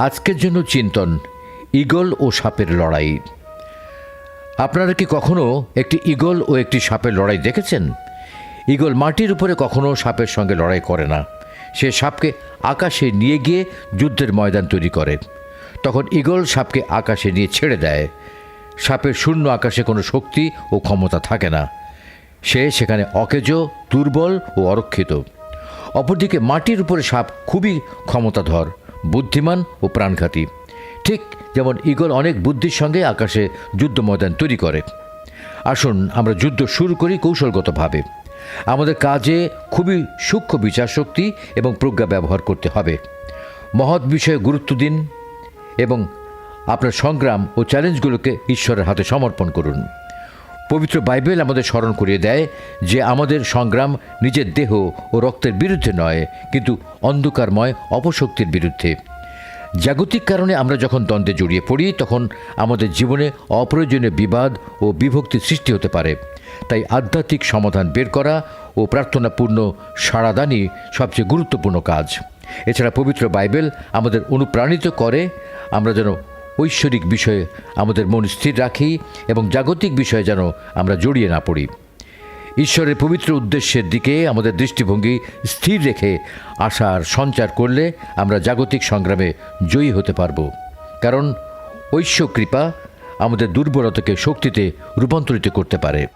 আজকের জন্য চিন্তন, ঈগল ও সাপের লড়াই। আপনারা কি কখনো একটি ঈগল ও একটি সাপের লড়াই দেখেছেন? ঈগল মাটির উপরে কখনো সাপের সঙ্গে লড়াই করে না। সে সাপকে আকাশে নিয়ে গিয়ে যুদ্ধের ময়দান তৈরি করে। তখন ঈগল সাপকে আকাশে নিয়ে ছেড়ে দেয়। সাপের শূন্য আকাশে কোনো শক্তি ও ক্ষমতা থাকে না। সে সেখানে অকেজ, দুর্বল ও অরক্ষিত। অপরদিকে মাটির উপরে সাপ খুবই ক্ষমতাধর। বুদ্ধিমান ও প্রাণঘাতী। ঠিক যেমন ঈগল অনেক বুদ্ধির সঙ্গে আকাশে যুদ্ধ ময়দান তৈরি করে। আসুন, আমরা যুদ্ধ শুরু করি কৌশলগতভাবে। আমাদের কাজে খুবই সূক্ষ্ম বিচার শক্তি এবং প্রজ্ঞা ব্যবহার করতে হবে। মহৎ বিষয়ে গুরুত্ব দিন এবং আপনার সংগ্রাম ও চ্যালেঞ্জগুলোকে ঈশ্বরের হাতে সমর্পণ করুন। পবিত্র বাইবেল আমাদের স্মরণ করিয়ে দেয় যে আমাদের সংগ্রাম নিজের দেহ ও রক্তের বিরুদ্ধে নয়, কিন্তু অন্ধকারময় অপশক্তির বিরুদ্ধে। জাগতিক কারণে আমরা যখন দ্বন্দ্বে জড়িয়ে পড়ি, তখন আমাদের জীবনে অপ্রয়োজনীয় বিবাদ ও বিভক্তির সৃষ্টি হতে পারে। তাই আধ্যাত্মিক সমাধান বের করা ও প্রার্থনাপূর্ণ সাড়াদানই সবচেয়ে গুরুত্বপূর্ণ কাজ। এছাড়া পবিত্র বাইবেল আমাদের অনুপ্রাণিত করে, আমরা যেন ঐশ্বরিক বিষয়ে আমাদের মন স্থির রাখি এবং জাগতিক বিষয়ে যেন আমরা জড়িয়ে না পড়ি। ঈশ্বরের পবিত্র উদ্দেশ্যের দিকে আমাদের দৃষ্টিভঙ্গি স্থির রেখে আশার সঞ্চার করলে আমরা জাগতিক সংগ্রামে জয়ী হতে পারব। কারণ ঐশ্বর কৃপা আমাদের দুর্বলতাকে শক্তিতে রূপান্তরিত করতে পারে।